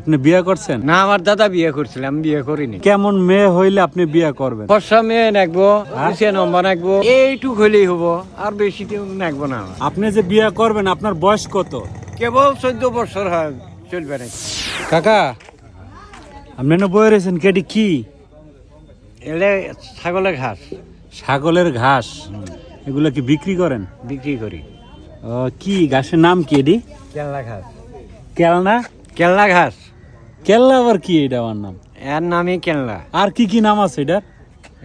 আপনি বিয়ে করছেন? না আমার দাদা বিয়ে করছিল আমি বিয়ে করিনি। কেমন মেয়ে হইলে আপনি বিয়ে করবেন? ফর্সা মেয়ে নাকবো সে নম্বর নাকবো এইটুক হইলেই হব আর বেশি দিন নাকবো না আমার। আপনি যে বিয়ে করবেন আপনার বয়স কত? কেবল চোদ্দ বছর হয় চলবে না কাকা আপনি না বয়ে রয়েছেন কেডি কি? এলে ছাগলের ঘাস। ছাগলের ঘাস। এগুলো কি বিক্রি করেন? বিক্রি করি। ও, কি ঘাসের নাম কি কেল্লা ঘাস। কেলনা? কেলনা ঘাস। কেল্লা আবার কি এটা আমার নাম? এর নামই কেল্লা। আর কি কি নাম আছে এটার?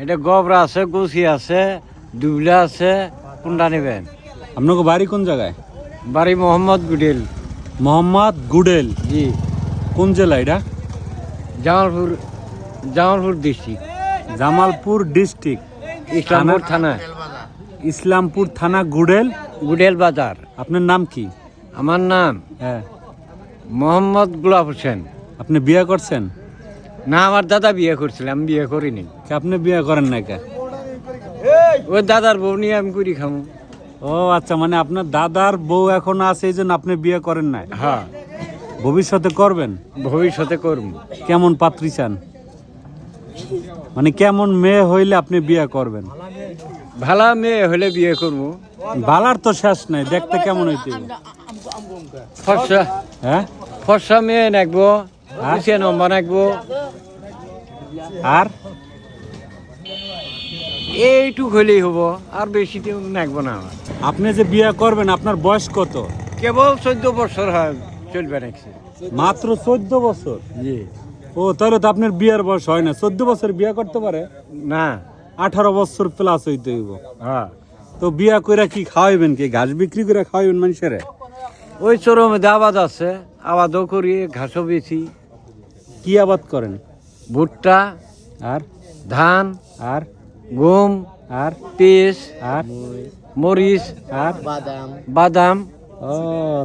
এটা গবরা আছে গুছি আছে দুবলা আছে কোনটা নেবেন। আপনাকে বাড়ি কোন জায়গায়? বাড়ি মোহাম্মদ গুডেল। মোহাম্মদ গুডেল। জি। কোন জেলা এটা? জামালপুর জামালপুর ডিস্ট্রিক্ট জামালপুর ডিস্ট্রিক্ট ইসলামপুর থানা ইসলামপুর থানা গুডেল। গুডেল বাজার। আপনার নাম কি? আমার নাম হ্যাঁ। মোহাম্মদ গুলাব হোসেন। আপনি বিয়ে করছেন? না আমার দাদা বিয়ে করছিল আমি বিয়ে করিনি। আপনি বিয়ে করেন না কে? ওই দাদার বউ নিয়ে আমি করি খামু। ও আচ্ছা মানে আপনার দাদার বউ এখন আছে এই জন্য আপনি বিয়ে করেন নাই? হ্যাঁ। ভবিষ্যতে করবেন? ভবিষ্যতে করব। কেমন পাত্রী চান? মানে কেমন মেয়ে হইলে আপনি বিয়ে করবেন? ভালা মেয়ে হলে বিয়ে করব। বালার তো শেষ নাই দেখতে কেমন হইতে? ফর্সা। হ্যাঁ? ফর্সা মেয়ে নাকবো। সে নম্বর নাকবো আর? এইটুক হইলেই হব আর বেশি নাকবো না আমার। আপনি যে বিয়ে করবেন আপনার বয়স কত? কেবল চোদ্দ বছর হয় চলবে নাকছে মাত্র চোদ্দ বছর? জি। ও তাহলে তো আপনার বিয়ের বয়স হয় না। চোদ্দ বছর বিয়ে করতে পারে? না। আঠারো বছর প্লাস হইতে হইব। হ্যাঁ। তো বিয়া কইরা কি খাওয়াইবেন কি? ঘাস বিক্রি করে খাওয়াইবেন মানুষের? ওই চোরের মধ্যে আবাদ আছে আবাদও করি ঘাসও বেশি কি আবাদ করেন? ভুট্টা আর? ধান আর? গম আর? পেঁচ আর? মরিচ আর? বাদাম। ও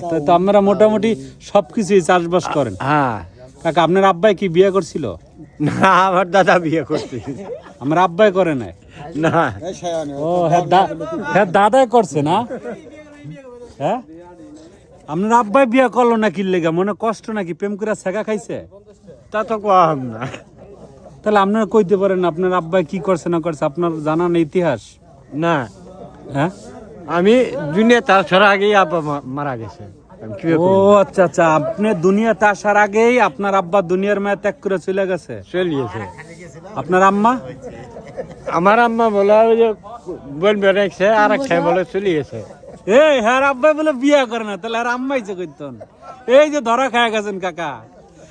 তাই তো আপনারা মোটামুটি সবকিছুই চাষবাস করেন। হ্যাঁ। কাকা আপনার আব্বাই কি বিয়ে করছিল? না আমার দাদা বিয়ে করছে। আমার আব্বাই করে নাই? না। ও হ্যাঁ হ্যাঁ দাদাই করছে না? হ্যাঁ? আপনার আব্বাই বিয়ে করল না কি লেগে? মনে কষ্ট নাকি? প্রেম করে শেখা খাইছে? তা তো কম না। তাহলে আপনারা কইতে পারেন আপনার আব্বাই কি করছে না করছে আপনার জানান ইতিহাস? না। হ্যাঁ? আমি দুনিয়া তার ছাড়া আগেই আব্বা মারা গেছে। ও আচ্ছা আচ্ছা আপনি দুনিয়াতে আসার আগেই আপনার আব্বা দুনিয়ার মায়া ত্যাগ করে চলে গেছে? চলিয়েছে আপনার আম্মা? আমার আম্মা বলে ওই যে বোন বেড়েছে আর এক বলে চলিয়েছে এই হ্যাঁ আব্বাই বলে বিয়ে করে না তাহলে আর আম্মাই যে করতেন এই যে ধরা খায় গেছেন কাকা।